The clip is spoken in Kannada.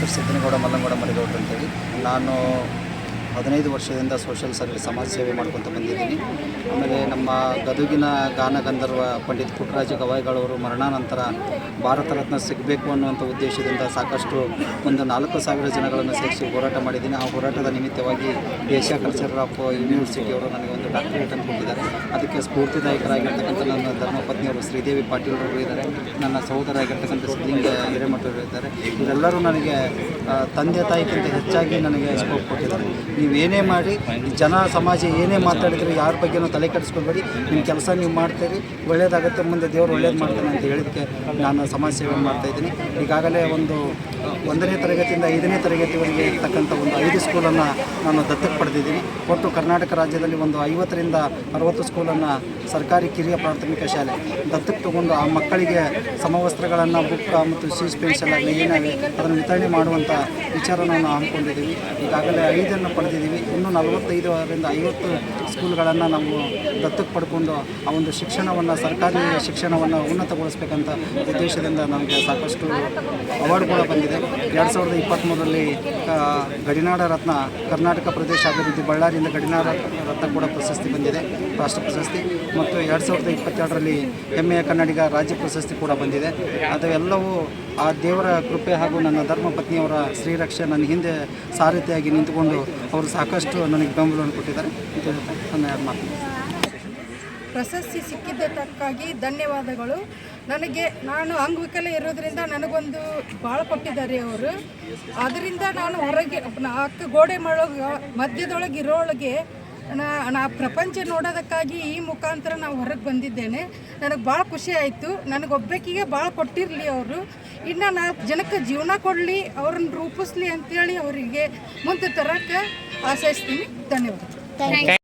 ಹೆಸರು ಸಿದ್ದನಗೌಡ ಮಲ್ಲಂಗೌಡ ಮರಿಗೌಡ್ರು ಅಂತೇಳಿ ನಾನು ಹದಿನೈದು ವರ್ಷದಿಂದ ಸೋಷಿಯಲ್ ಸರ್ವಿಸ್ ಸಮಾಜ ಸೇವೆ ಮಾಡ್ಕೊತ ಬಂದಿದ್ದೀನಿ ಆಮೇಲೆ ನಮ್ಮ ಗದುಗಿನ ಗಾನಗಂಧರ್ವ ಪಂಡಿತ್ ಪುಟ್ಟರಾಜ ಗವಾಯಿಗಳವರು ಮರಣಾನಂತರ ಭಾರತ ರತ್ನ ಸಿಗಬೇಕು ಅನ್ನುವಂಥ ಉದ್ದೇಶದಿಂದ ಸಾಕಷ್ಟು ಒಂದು ನಾಲ್ಕು ಸಾವಿರ ಜನಗಳನ್ನು ಸೇರಿಸಿ ಹೋರಾಟ ಮಾಡಿದ್ದೀನಿ. ಆ ಹೋರಾಟದ ನಿಮಿತ್ತವಾಗಿ ಏಷ್ಯಾ ಕಲ್ಚರ್ ಆಫ್ ಯೂನಿವರ್ಸಿಟಿಯವರು ನನಗೆ ಒಂದು ಡಾಕ್ಟರೇಟ್ ಅಂತ ಕೊಟ್ಟಿದ್ದಾರೆ. ಅದಕ್ಕೆ ಸ್ಫೂರ್ತಿದಾಯಕರಾಗಿರ್ತಕ್ಕಂಥ ನನ್ನ ಧರ್ಮಪತ್ನಿಯವರು ಶ್ರೀದೇವಿ ಪಾಟೀಲ್ ಅವರು ಇದ್ದಾರೆ. ನನ್ನ ಸಹೋದರ ಆಗಿರ್ತಕ್ಕಂಥ ಸಿದ್ಲಿಂಗ ಹಿರೇಮಠರು ಇದ್ದಾರೆ. ಇವರೆಲ್ಲರೂ ನನಗೆ ತಂದೆ ತಾಯಿಗಿಂತ ಹೆಚ್ಚಾಗಿ ನನಗೆ ಸ್ಕೋಪ್ ಕೊಟ್ಟಿದ್ದಾರೆ. ನೀವು ಏನೇ ಮಾಡಿ, ಜನ, ಸಮಾಜ ಏನೇ ಮಾತಾಡಿದ್ರು ಯಾರ ಬಗ್ಗೆನೂ ತಲೆ ಕೆಡಿಸ್ಕೊಬೇಡಿ. ನಿಮ್ಮ ಕೆಲಸ ನೀವು ಮಾಡ್ತೀರಿ ಒಳ್ಳೇದಾಗುತ್ತೆ, ಮುಂದೆ ದೇವರು ಒಳ್ಳೇದು ಮಾಡ್ತಾನೆ ಅಂತ ಹೇಳಿದಕ್ಕೆ ನಾನು ಸಮಾಜ ಸೇವೆ ಮಾಡ್ತಾಯಿದ್ದೀನಿ ಈಗಾಗಲೇ ಒಂದು ಒಂದನೇ ತರಗತಿಯಿಂದ ಐದನೇ ತರಗತಿವರೆಗೆ ಇರ್ತಕ್ಕಂಥ ಒಂದು ಐದು ಸ್ಕೂಲನ್ನು ನಾನು ದತ್ತಕ್ಕೆ ಪಡೆದಿದ್ದೀನಿ. ಒಟ್ಟು ಕರ್ನಾಟಕ ರಾಜ್ಯದಲ್ಲಿ ಒಂದು ಐವತ್ತರಿಂದ ಅರವತ್ತು ಸ್ಕೂಲನ್ನು ಸರ್ಕಾರಿ ಕಿರಿಯ ಪ್ರಾಥಮಿಕ ಶಾಲೆ ದತ್ತಕ್ಕೆ ತಗೊಂಡು ಆ ಮಕ್ಕಳಿಗೆ ಸಮವಸ್ತ್ರಗಳನ್ನು ಬುಕ್ಕ ಮತ್ತು ಶೂಸ್ ಪೆನ್ಷನ್ ಆಗಲಿ ಏನಾಗಲಿ ಅದನ್ನು ವಿತರಣೆ ಮಾಡುವಂಥ ವಿಚಾರವನ್ನು ನಾವು ಹಮ್ಮಿಕೊಂಡಿದ್ದೀವಿ. ಈಗಾಗಲೇ ಐದನ್ನು ಪಡೆದಿದ್ದೀವಿ. ಇನ್ನೂ ನಲವತ್ತೈದರಿಂದ ಐವತ್ತು ಸ್ಕೂಲ್ಗಳನ್ನು ನಾವು ದತ್ತಕ್ಕೆ ಪಡ್ಕೊಂಡು ಆ ಒಂದು ಶಿಕ್ಷಣವನ್ನು, ಸರ್ಕಾರಿ ಶಿಕ್ಷಣವನ್ನು ಉನ್ನತಗೊಳಿಸ್ಬೇಕಂತ ಉದ್ದೇಶದಿಂದ ನಮಗೆ ಸಾಕಷ್ಟು ಅವಾರ್ಡ್ಗಳು ಬಂದಿದೆ. ಎರಡು ಸಾವಿರದ ಇಪ್ಪತ್ತ್ಮೂರರಲ್ಲಿ ಗಡಿನಾಡ ರತ್ನ ಕರ್ನಾಟಕ ಪ್ರದೇಶ ಅಭಿವೃದ್ಧಿ ಬಳ್ಳಾರಿಯಿಂದ ಗಡಿನಾಡ ರತ್ನ ಕೂಡ ಪ್ರಶಸ್ತಿ ಬಂದಿದೆ, ರಾಷ್ಟ್ರ ಪ್ರಶಸ್ತಿ. ಮತ್ತು ಎರಡು ಸಾವಿರದ ಇಪ್ಪತ್ತೆರಡರಲ್ಲಿ ಹೆಮ್ಮೆಯ ಕನ್ನಡಿಗ ರಾಜ್ಯ ಪ್ರಶಸ್ತಿ ಕೂಡ ಬಂದಿದೆ. ಅದು ಎಲ್ಲವೂ ಆ ದೇವರ ಕೃಪೆ ಹಾಗೂ ನನ್ನ ಧರ್ಮಪತ್ನಿಯವರ ಶ್ರೀರಕ್ಷೆ ನನ್ನ ಹಿಂದೆ ಸಾರಥಿಯಾಗಿ ನಿಂತುಕೊಂಡು ಅವರು ಸಾಕಷ್ಟು ನನಗೆ ಬೆಂಬಲವನ್ನು ಕೊಟ್ಟಿದ್ದಾರೆ. ಅಂತ ನನ್ನ ಮಾತು ಪ್ರಶಸ್ತಿ ಸಿಕ್ಕಿದ್ದಕ್ಕಾಗಿ ಧನ್ಯವಾದಗಳು. ನನಗೆ ನಾನು ಅಂಗವಿಕಲ ಇರೋದ್ರಿಂದ ನನಗೊಂದು ಭಾಳ ಕೊಟ್ಟಿದ್ದಾರೆ ಅವರು. ಅದರಿಂದ ನಾನು ಹೊರಗೆ ಅಕ್ಕ ಗೋಡೆ ಮಾಡೋ ಮಧ್ಯದೊಳಗೆ ಇರೋಳಗೆ ನಾ ಪ್ರಪಂಚ ನೋಡೋದಕ್ಕಾಗಿ ಈ ಮುಖಾಂತರ ನಾವು ಹೊರಗೆ ಬಂದಿದ್ದೇನೆ. ನನಗೆ ಭಾಳ ಖುಷಿ ಆಯಿತು. ನನಗೊಬ್ಬಕಿಗೆ ಭಾಳ ಕೊಟ್ಟಿರಲಿ ಅವರು. ಇನ್ನು ನಾಲ್ಕು ಜನಕ್ಕೆ ಜೀವನ ಕೊಡಲಿ, ಅವ್ರನ್ನ ರೂಪಿಸ್ಲಿ ಅಂತೇಳಿ ಅವರಿಗೆ ಮುಂದೆ ತರಕ್ಕೆ ಆಶಯಿಸ್ತೀನಿ ಧನ್ಯವಾದ.